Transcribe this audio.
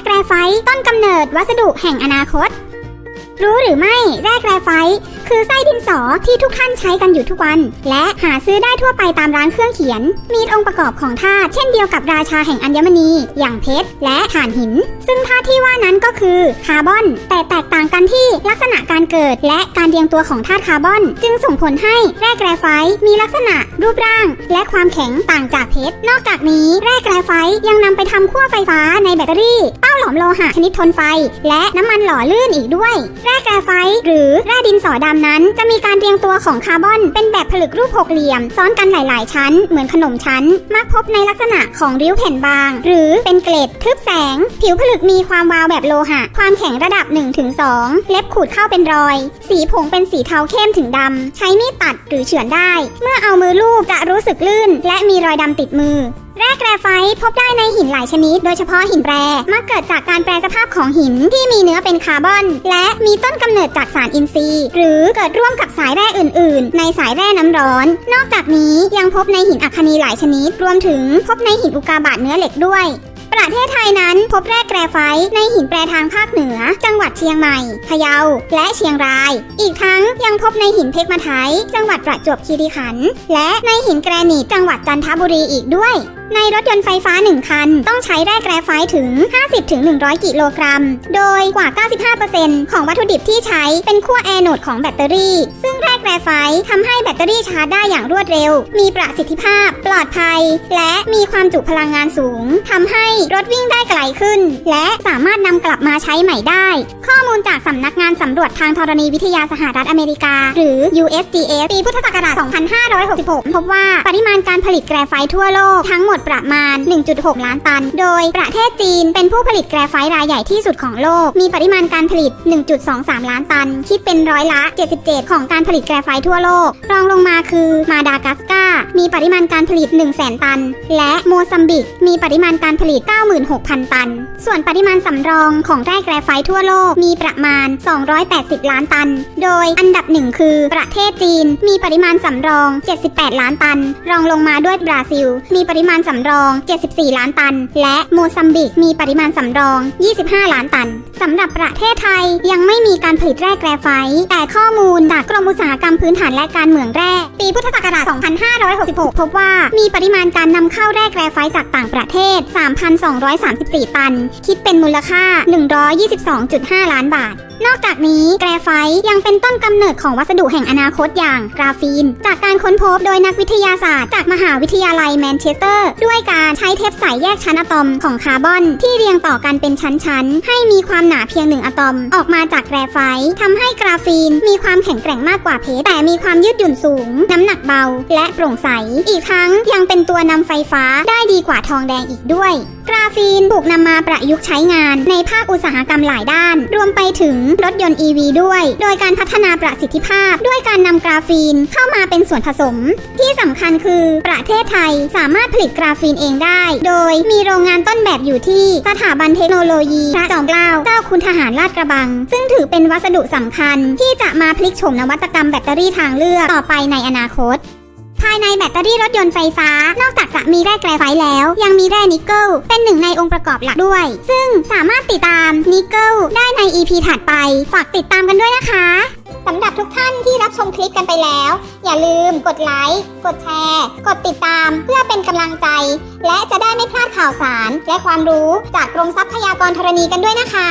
กแร่ไฟต์ต้นกำเนิดวัสดุแห่งอนาคต รู้หรือไม่แร่แกรไฟต์คือไส้ดินสอที่ทุกท่านใช้กันอยู่ทุกวัน และหาซื้อได้ทั่วไปตามร้านเครื่องเขียน มีองค์ประกอบของธาตุเช่นเดียวกับราชาแห่งอัญมณี อย่างเพชร และถ่านหิน ซึ่งธาตุที่ว่านั้นก็คือคาร์บอน แต่แตกต่างกันที่ลักษณะการเกิดและการเรียงตัวของธาตุคาร์บอน จึงส่งผลให้แร่แกรไฟต์มีลักษณะ รูปร่าง และความแข็งต่างจากเพชรนอกจากนี้แร่แกรไฟต์ยังนำไปทำขั้วไฟฟ้าในแบตเตอรี่เต้า มโลหะชนิดทนไฟ และน้ำมันหล่อลื่นอีกด้วย แร่แกรไฟต์หรือแร่ดินสอดำนั้น จะมีการเรียงตัวของคาร์บอน เป็นแบบผลึกรูปหกเหลี่ยม ซ้อนกันหลาย ๆ ชั้น เหมือนขนมชั้น มักพบในลักษณะของริ้วแผ่นบาง หรือเป็นเกล็ดทึบแสง ผิวผลึกมีความวาวแบบโลหะ ความแข็งระดับ 1-2 เล็บขูดเข้าเป็นรอย สีผงเป็นสีเทาเข้มถึงดำ ใช้มีดตัดหรือเฉือนได้ เมื่อเอามือลูบจะรู้สึกลื่น และมีรอยดำติดมือ แร่แกรไฟต์พบได้ในหินหลายชนิด โดยเฉพาะหินแปรมักเกิดจากการแปรสภาพของหินที่มีเนื้อเป็นคาร์บอน และมีต้นกำเนิดจากสารอินทรีย์ หรือเกิดร่วมกับสายแร่อื่น ๆ ในสายแร่น้ำร้อน นอกจากนี้ยังพบในหินอัคคนีหลายชนิด รวมถึงพบในหินอุกาบาตเนื้อเหล็กด้วยประเทศไทยนั้นพบแร่แกรไฟต์ในหินแปรทางภาคเหนือ จังหวัดเชียงใหม่ พะเยา และเชียงราย อีกทั้งยังพบในหินเพกมาไทยจังหวัดประจวบคีรีขันธ์ และในหินแกรนิตจังหวัดจันทบุรีอีกด้วยในรถยนต์ไฟฟ้า 1 คัน ต้องใช้แร่แกรไฟต์ถึง 50-100 กิโลกรัม โดยกว่า 95%ของวัตถุดิบที่ใช้เป็นขั้วแอโนดของแบตเตอรี่ ซึ่งแร่แกรไฟต์ทำให้แบตเตอรี่ชาร์จได้อย่างรวดเร็ว มีประสิทธิภาพ ปลอดภัย และมีความจุพลังงานสูงทำให้รถวิ่งได้ไกลขึ้น และสามารถนำกลับมาใช้ใหม่ได้ ข้อมูลจากสำนักงานสำรวจทางธรณีวิทยาสหรัฐอเมริกา หรือ USGS ปีพุทธศักราช 2566 พบว่าปริมาณการผลิตแกรไฟต์ทั่วโลกทั้งหมดประมาณ 1.6 ล้านตัน โดยประเทศจีนเป็นผู้ผลิตแกรไฟต์รายใหญ่ที่สุดของโลก มีปริมาณการผลิต 1.23 ล้านตัน คิดเป็นร้อยละ 77 ของการผลิตแกรไฟต์ทั่วโลก รองลงมาคือมาดากัสการ์ มีปริมาณการผลิต 1 0 0 0 0 0 ตัน และโมซัมบิก มีปริมาณการผลิต 96,000 ตัน ส่วนปริมาณสำรองของแร่แกรไฟต์ทั่วโลก มีประมาณ 280 ล้านตัน โดยอันดับหนึ่งคือประเทศจีน มีปริมาณสำรอง 78 ล้านตัน รองลงมาด้วยบราซิล มีปริมาณสำรอง 74 ล้านตัน และโมซัมบิกมีปริมาณสำรอง 25 ล้านตันสำหรับประเทศไทยยังไม่มีการผลิตแร่แกรไฟต์แต่ข้อมูลจากกรมอุตสาหกรรมพื้นฐานและการเหมืองแร่ปีพุทธศักราช 2566 พบว่ามีปริมาณการนำเข้าแร่แกรไฟต์จากต่างประเทศ 3,234 ตัน คิดเป็นมูลค่า 122.5 ล้านบาท นอกจากนี้แกรไฟต์ยังเป็นต้นกำเนิดของวัสดุแห่งอนาคตอย่างกราฟีน จากการค้นพบโดยนักวิทยาศาสตร์จากมหาวิทยาลัยแมนเชสเตอร์ ด้วยการใช้เทปใสแยกชั้นอะตอมของคาร์บอน ที่เรียงต่อกันเป็นชั้นๆ ให้มีความหนาเพียงหนึ่งอะตอม ออกมาจากแกรไฟต์ทำให้กราฟีน มีความแข็งแกร่งมากกว่าเพชรแต่มีความยืดหยุ่นสูง น้ำหนักเบา และโปร่งใส อีกทั้งยังเป็นตัวนำไฟฟ้าได้ดีกว่าทองแดงอีกด้วย กราฟีนถูกนำมาประยุกต์ใช้งานในภาคอุตสาหกรรมหลายด้าน รวมไปถึงรถยนต์ EV ด้วย โดยการพัฒนาประสิทธิภาพ ด้วยการนำกราฟีนเข้ามาเป็นส่วนผสม ที่สำคัญคือประเทศไทยสามารถผลิตกราฟีนเองได้ โดยมีโรงงานต้นแบบอยู่ที่สถาบันเทคโนโลยีพระจอมเกล้าเจ้าคุณทหารลาดกระบัง ซึ่งถือเป็นวัสดุสำคัญ ที่จะมาพลิกโฉมนวัตกรรมแบตเตอรี่ทางเลือกต่อไปในอนาคตภายในแบตเตอรี่รถยนต์ไฟฟ้า นอกจากจะมีแร่แกรไฟต์แล้ว ยังมีแร่นิกเกิล เป็นหนึ่งในองค์ประกอบหลักด้วย ซึ่งสามารถติดตามนิกเกิลได้ EP ถัดไป ฝากติดตามกันด้วยนะคะสำหรับทุกท่านที่รับชมคลิปกันไปแล้ว อย่าลืมกดไลค์ กดแชร์ กดติดตามเพื่อเป็นกำลังใจ และจะได้ไม่พลาดข่าวสาร และความรู้จากกรมทรัพยากรธรณีกันด้วยนะคะ